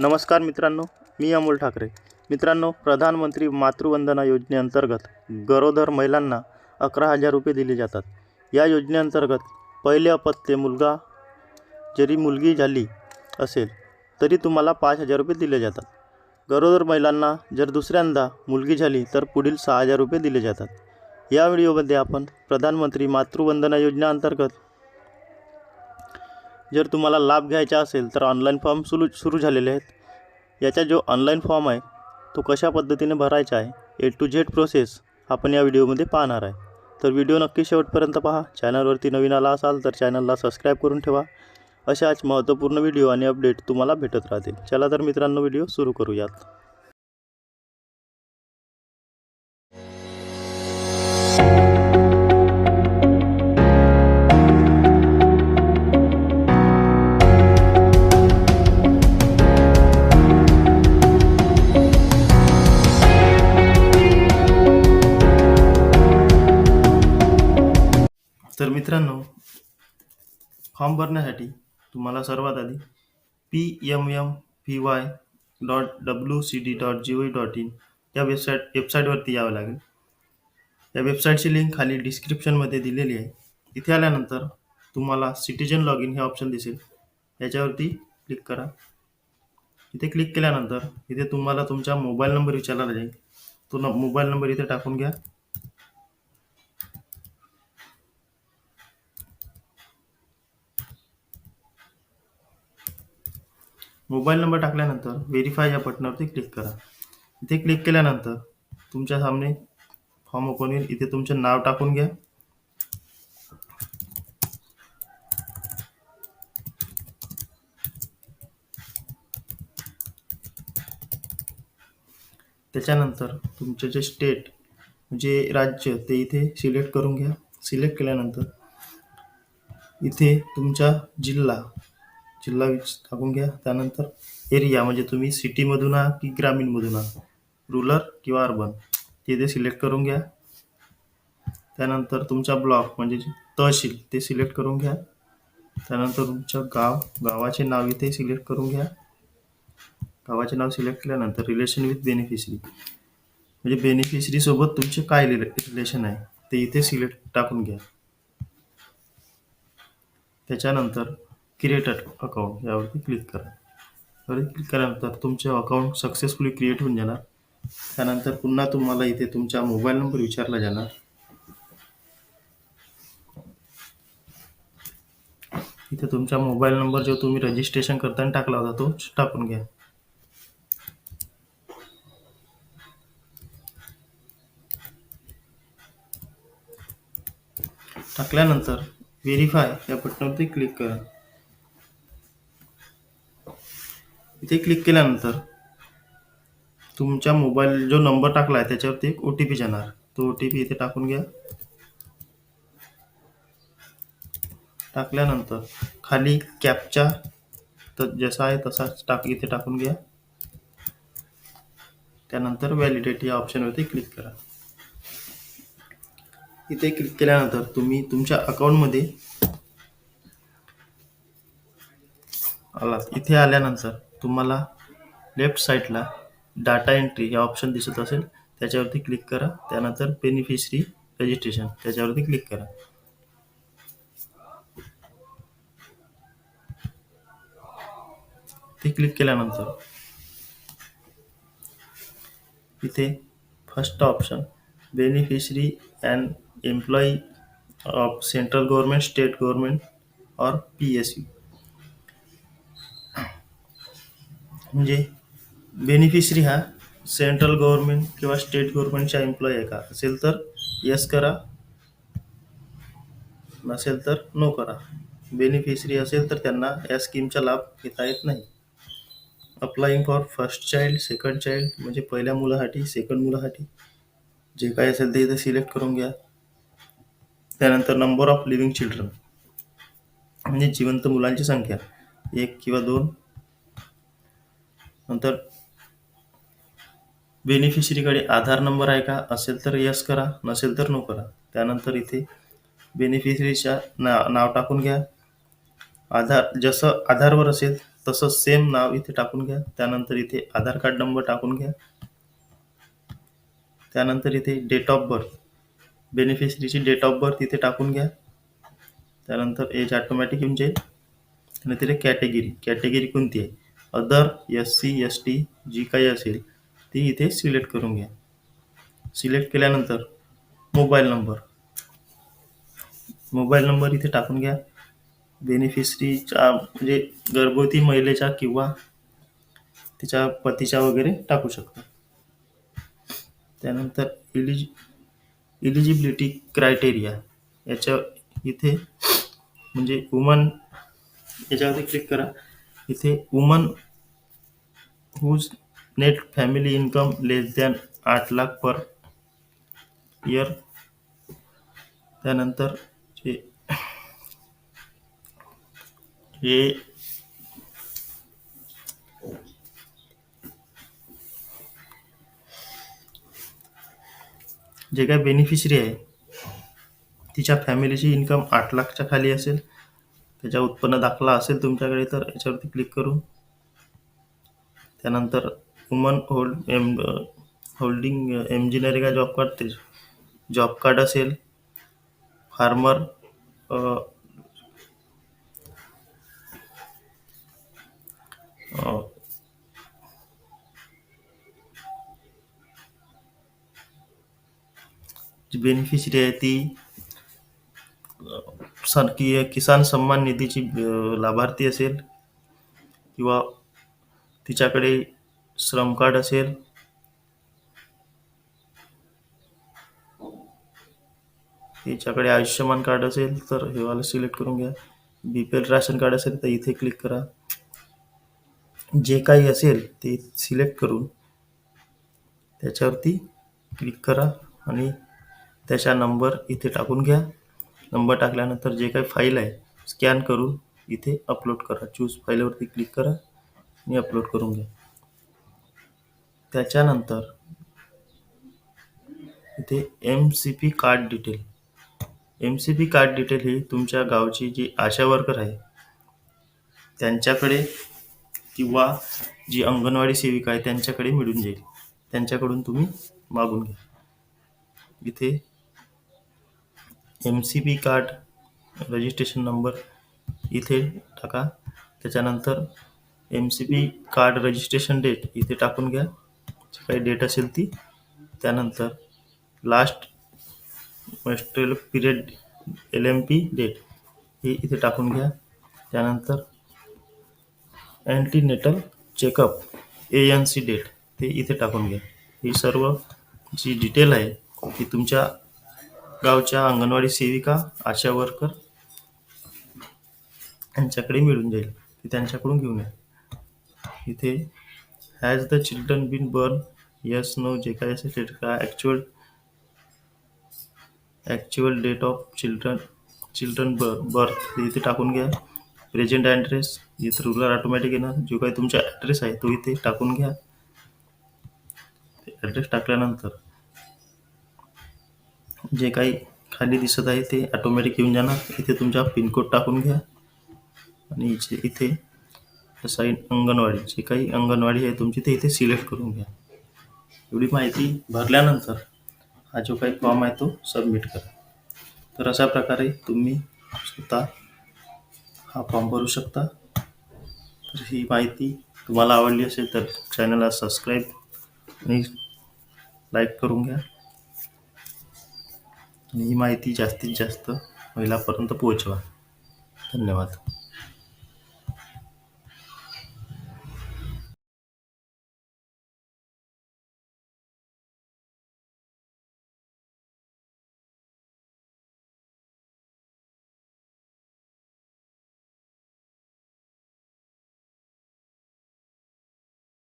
नमस्कार मित्रांनो मी अमोल ठाकरे. मित्रांनो प्रधानमंत्री मातृवंदना योजनेअंतर्गत गरोदर महिलांना अकरा हजार रुपये दिले जातात. या योजनेअंतर्गत पहिले अपत्य मुलगा जरी मुलगी झाली असेल तरी तुम्हाला पाच हजार रुपये दिले जातात. गरोदर महिलांना जर दुसऱ्यांदा मुलगी झाली तर पुढील सहा हजार रुपये दिले जातात. या व्हिडिओमध्ये आपण प्रधानमंत्री मातृवंदना योजनेअंतर्गत जर तुम्हाला लाभ घ्यायचा असेल तर ऑनलाईन फॉर्म सुरू सुरू झालेले आहेत. याचा जो ऑनलाईन फॉर्म आहे तो कशा पद्धतीने भरायचा आहे ए टू झेड प्रोसेस आपण या व्हिडिओमध्ये पाहणार आहे. तर व्हिडिओ नक्की शेवटपर्यंत पहा. चॅनलवरती नवीन आला असाल तर चॅनलला सबस्क्राईब करून ठेवा. अशाच महत्त्वपूर्ण व्हिडिओ आणि अपडेट तुम्हाला भेटत राहतील. चला तर मित्रांनो व्हिडिओ सुरू करूयात. फॉर्म भरण्यासाठी तुम्हाला सर्वात आधी P M M P Y dot W C D dot G O dot in या वेबसाईट वेबसाईटवरती यावं लागेल. या वेबसाईटची लिंक खाली डिस्क्रिप्शनमध्ये दिलेली आहे. इथे आल्यानंतर तुम्हाला सिटीजन लॉग इन हे ऑप्शन दिसेल. याच्यावरती क्लिक करा. इथे क्लिक केल्यानंतर इथे तुम्हाला तुमचा मोबाईल नंबर विचारला जाईल. तो न मोबाईल नंबर इथे टाकून घ्या. मोबाईल नंबर टाकल्यानंतर व्हेरीफाय या बटनावरती क्लिक करा. इथे क्लिक केल्यानंतर तुमच्या सामने फॉर्म ओपन होईल. इथे तुमचं नाव टाकून घ्या. त्याच्यानंतर तुमचे जे स्टेट म्हणजे राज्य ते इथे सिलेक्ट करून घ्या. सिलेक्ट केल्यानंतर इथे तुमचा जिल्हा जिल्हा विच- टाकून घ्या. त्यानंतर एरिया म्हणजे तुम्ही सिटीमधून आहात की ग्रामीणमधून आहात? रुरल किंवा अर्बन ते इथे सिलेक्ट करून घ्या. त्यानंतर तुमचा ब्लॉक म्हणजे जे तहसील ते सिलेक्ट करून घ्या. त्यानंतर तुमचं गाव गावाचे नाव इथे सिलेक्ट करून घ्या. गावाचे नाव सिलेक्ट केल्यानंतर रिलेशन विथ बेनिफिशरी म्हणजे बेनिफिशरीसोबत तुमचे काय रिलेशन आहे ते इथे सिलेक्ट टाकून घ्या. त्याच्यानंतर क्रिएट अकाउंट यावरती क्लिक करा. यावरती क्लिक केल्यानंतर तुमचे अकाउंट सक्सेसफुली क्रिएट होऊन जाणार. त्यानंतर पुन्हा तुम्हाला इथे तुमचा मोबाईल नंबर विचारला जाणार. इथे तुमचा मोबाईल नंबर जो तुम्ही रजिस्ट्रेशन करताना टाकला होता तो टाकून घ्या. टाकल्यानंतर व्हेरीफाय या बटनावरती क्लिक करा. इथे क्लिक केल्यानंतर तुमच्या मोबाईल जो नंबर टाकला आहे त्याच्यावरती एक ओ टी पी जाणार तो ओ टी पी इथे टाकून घ्या. टाकल्यानंतर खाली कॅपचा तर जसा आहे तसाच टाक इथे टाकून घ्या. त्यानंतर व्हॅलिडेट या ऑप्शनवरती क्लिक करा. इथे क्लिक केल्यानंतर तुम्ही तुमच्या अकाउंटमध्ये आलात. इथे आल्यानंतर तुम्हाला लेफ्ट साईडला डाटा एंट्री या ऑप्शन दिसत असेल त्याच्यावरती क्लिक करा. त्यानंतर बेनिफिशरी रजिस्ट्रेशन त्याच्यावरती क्लिक करा. ते क्लिक केल्यानंतर इथे first option beneficiary and employee of central government state government और पी एस यू म्हणजे बेनिफिशरी हा सेंट्रल गव्हर्नमेंट किंवा स्टेट गव्हर्नमेंटचा एम्प्लॉई आहे का? असेल तर यस करा. नसेल तर नो करा. बेनिफिशरी असेल तर त्यांना या स्कीमचा लाभ घेता येत नाही. Applying for first child second child म्हणजे पहिल्या मुलासाठी सेकंड मुलासाठी. जे काय असेल ते इथे सिलेक्ट करून घ्या. त्यानंतर नंबर ऑफ लिव्हिंग चिल्ड्रन म्हणजे जिवंत मुलांची संख्या. एक किंवा दोन. नंतर बेनिफिशरीकडे आधार नंबर आहे का? असेल तर यस करा नसेल तर नो करा. त्यानंतर इथे बेनिफिशरीच्या ना नाव टाकून घ्या. आधार जसं आधारवर असेल तसं सेम नाव इथे टाकून घ्या. त्यानंतर इथे आधार कार्ड नंबर टाकून घ्या. त्यानंतर इथे डेट ऑफ बर्थ बेनिफिशरीची डेट ऑफ बर्थ इथे टाकून घ्या. त्यानंतर एज ऑटोमॅटिक येऊन जाईल आणि तिथे कॅटेगरी कॅटेगरी कोणती आहे? Other S C S T जी काही असेल ती इथे सिलेक्ट करून घ्या. सिलेक्ट केल्यानंतर मोबाईल नंबर मोबाईल नंबर इथे टाकून घ्या. बेनिफिशरीच्या म्हणजे गर्भवती महिलेच्या किंवा तिच्या पतीच्या वगैरे टाकू शकता. त्यानंतर इलिजि इलिजिबिलिटी क्रायटेरिया याच्या इथे म्हणजे वुमन याच्यावरती क्लिक करा. इथे woman who's net family income less than आठ लाख पर इयर त्यानंतर जे हे जे काय बेनिफिशरी आहे तिच्या फॅमिलीची इन्कम आठ लाखच्या खाली असेल. त्याच्या उत्पन्न दाखला असेल तुमच्याकडे तर याच्यावरती क्लिक करून. त्यानंतर woman hold M holding M G NREGA job card ते जॉब कार्ड असेल. फार्मर जी बेनिफिशरी आहे ती सर किसान सन्मान निधीची लाभार्थी असेल किंवा तिच्याकडे श्रम कार्ड असेल? तिच्याकडे आयुष्यमान कार्ड असेल तर हे वाला सिलेक्ट करून घ्या. B P L ration card असेल तर इथे क्लिक करा. जे काही असेल ते सिलेक्ट करून त्याच्यावरती क्लिक करा आणि त्याचा नंबर इथे टाकून घ्या. नंबर टाकल्यानंतर जे काही फाईल आहे स्कॅन करून इथे अपलोड करा. चूज फाईलवरती क्लिक करा आणि अपलोड करून घ्या. त्याच्यानंतर इथे M C P card detail M C P card detail ही तुमच्या गावची जी आशा वर्कर आहे त्यांच्याकडे किंवा जी अंगणवाडी सेविका आहे त्यांच्याकडे मिळून जाईल. त्यांच्याकडून तुम्ही मागून घ्या. इथे M C P card registration number इथे टाका. M C P card registration date इथे टाकून घ्या. जी काही डेट असेल ती. Last menstrual period L M P date हे इथे टाकून घ्या. त्यानंतर antenatal checkup A N C date ते इथे टाकून घ्या. ही सर्व जी डिटेल आहे, ती तुमच्या गावच्या अंगणवाडी सेविका आशा वर्कर यांच्याकडे मिळून जाईल. ती त्यांच्याकडून घेऊन या. इथे has the children been born yes no जे काय असेल ते का actual actual date of children children bir birth इथे टाकून घ्या. प्रेझेंट ॲड्रेस इथे रुरल ऑटोमॅटिक येणार. जो काही तुमचा ॲड्रेस आहे तो इथे टाकून घ्या. ॲड्रेस टाकल्यानंतर जे काही खाली दिसत आहे ते ऑटोमॅटिक येऊन जाणार. इथे तुमचा पिनकोड टाकून घ्या. आणि इथे इथे साईड अंगणवाडी जे काही अंगणवाडी आहे तुमची ते इथे सिलेक्ट करून घ्या. एवढी माहिती भरल्यानंतर हा जो काही फॉर्म आहे तो सबमिट करा. तर अशा प्रकारे तुम्ही स्वतः हा फॉर्म भरू शकता. तर ही माहिती तुम्हाला आवडली असेल तर चॅनलला सबस्क्राईब आणि लाईक करून घ्या. आणि ही माहिती जास्तीत जास्त महिलापर्यंत पोहोचवा. धन्यवाद.